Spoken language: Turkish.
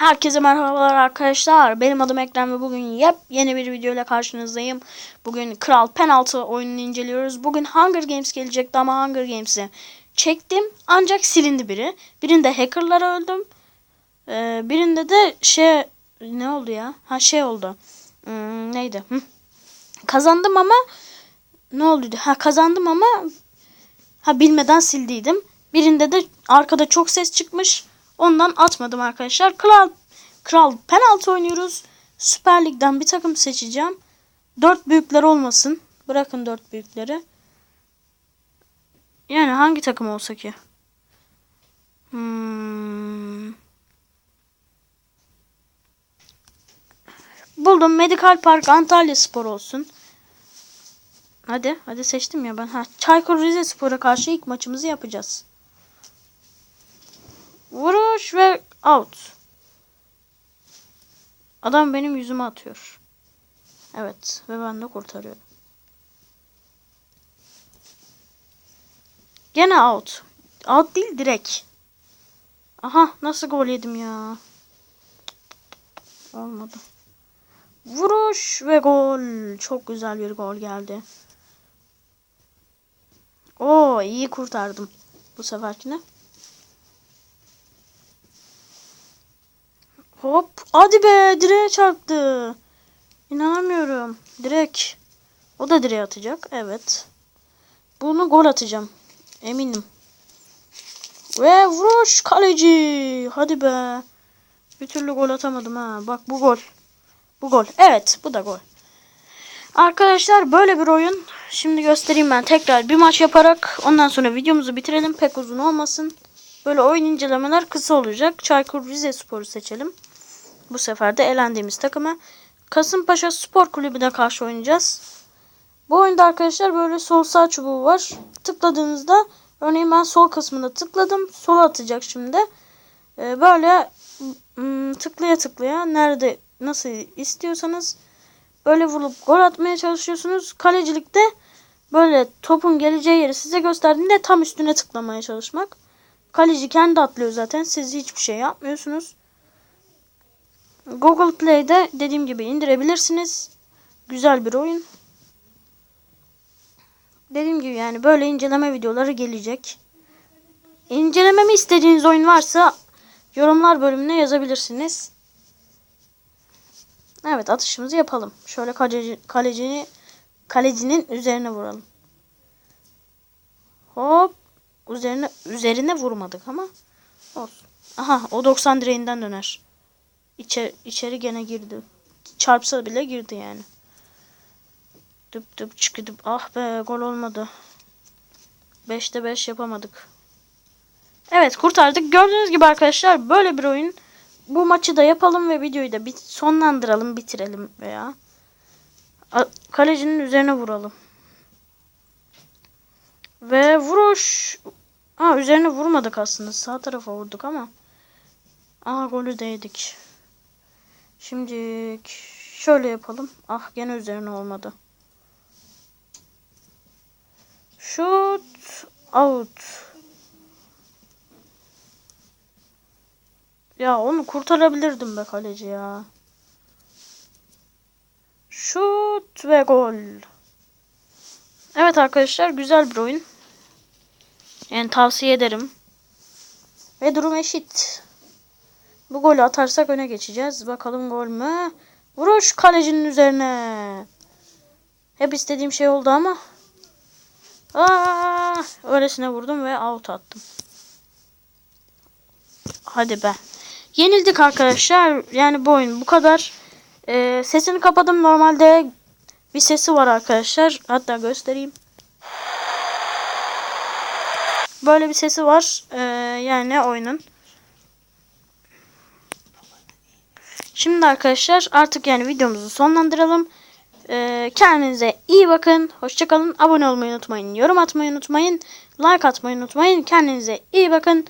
Herkese merhabalar arkadaşlar. Benim adım Ekrem ve bugün yep yeni bir video ile karşınızdayım. Bugün Kral Penaltı oyununu inceliyoruz. Bugün Hunger Games gelecekti ama Hunger Games'i çektim. Ancak silindi biri. Birinde hackerlara öldüm. Ee, birinde de şey ne oldu ya? Ha şey oldu. Hmm, neydi? Kazandım ama ne oldu? Ha kazandım ama ha bilmeden sildiydim. Birinde de arkada çok ses çıkmış. Ondan atmadım arkadaşlar. Kral Kral penaltı oynuyoruz. Süper Lig'den bir takım seçeceğim. Dört büyükler olmasın. Bırakın dört büyükleri. Yani hangi takım olsa ki? Hmm. Buldum. Medical Park Antalya Spor olsun. Hadi. Hadi seçtim ya ben. Ha, Çaykur Rizespor'a karşı ilk maçımızı yapacağız. Vuruş ve out. Adam benim yüzüme atıyor. Evet ve ben de kurtarıyorum. Gene out. Out değil direkt. Aha nasıl gol yedim ya. Olmadı. Vuruş ve gol. Çok güzel bir gol geldi. Oo iyi kurtardım bu seferkine. Hop. Hadi be direğe çarptı. İnanamıyorum. Direk. O da direğe atacak. Evet. Bunu gol atacağım. Eminim. Ve vuruş kaleci. Hadi be. Bir türlü gol atamadım ha. Bak bu gol. Bu gol. Evet bu da gol. Arkadaşlar böyle bir oyun. Şimdi göstereyim ben tekrar bir maç yaparak ondan sonra videomuzu bitirelim. Pek uzun olmasın. Böyle oyun incelemeler kısa olacak. Çaykur Rizespor'u seçelim. Bu sefer de elendiğimiz takıma Kasımpaşa Spor Kulübü'ne karşı oynayacağız. Bu oyunda arkadaşlar böyle sol sağ çubuğu var. Tıkladığınızda örneğin ben sol kısmına tıkladım. Sola atacak şimdi. Ee, böyle ım, tıklaya tıklaya nerede nasıl istiyorsanız böyle vurup gol atmaya çalışıyorsunuz. Kalecilikte böyle topun geleceği yeri size gösterdiğinde tam üstüne tıklamaya çalışmak. Kaleci kendi atlıyor zaten. Siz hiçbir şey yapmıyorsunuz. Google Play'de dediğim gibi indirebilirsiniz. Güzel bir oyun. Dediğim gibi yani böyle inceleme videoları gelecek. İncelememi istediğiniz oyun varsa yorumlar bölümüne yazabilirsiniz. Evet atışımızı yapalım. Şöyle kaleci, kalecini kalecinin üzerine vuralım. Hop. Üzerine üzerine vurmadık ama olsun. Aha o 90 direğinden döner. İçeri, içeri gene girdi. Çarpsa bile girdi yani. Dıp dıp çıkıdıp. Ah be gol olmadı. 5'te 5 yapamadık. Evet kurtardık. Gördüğünüz gibi arkadaşlar böyle bir oyun. Bu maçı da yapalım ve videoyu da bit sonlandıralım, bitirelim veya kalecinin üzerine vuralım. Ve vuruş. Ha üzerine vurmadık aslında. Sağ tarafa vurduk ama. Aha golü değdik. Şimdi şöyle yapalım. Ah gene üzerine olmadı. Shoot out. Ya onu kurtarabilirdim be kaleci ya. Şut ve gol. Evet arkadaşlar güzel bir oyun. Yani tavsiye ederim. Ve durum eşit. Bu golü atarsak öne geçeceğiz. Bakalım gol mü? Vuruş kalecinin üzerine. Hep istediğim şey oldu ama. Aa, öylesine vurdum ve out attım. Hadi be. Yenildik arkadaşlar. Yani bu oyun bu kadar. Ee, sesini kapadım. Normalde bir sesi var arkadaşlar. Hatta göstereyim. Böyle bir sesi var. Ee, yani oyunun. Şimdi arkadaşlar artık yani videomuzu sonlandıralım. Ee, kendinize iyi bakın. Hoşçakalın. Abone olmayı unutmayın. Yorum atmayı unutmayın. Like atmayı unutmayın. Kendinize iyi bakın.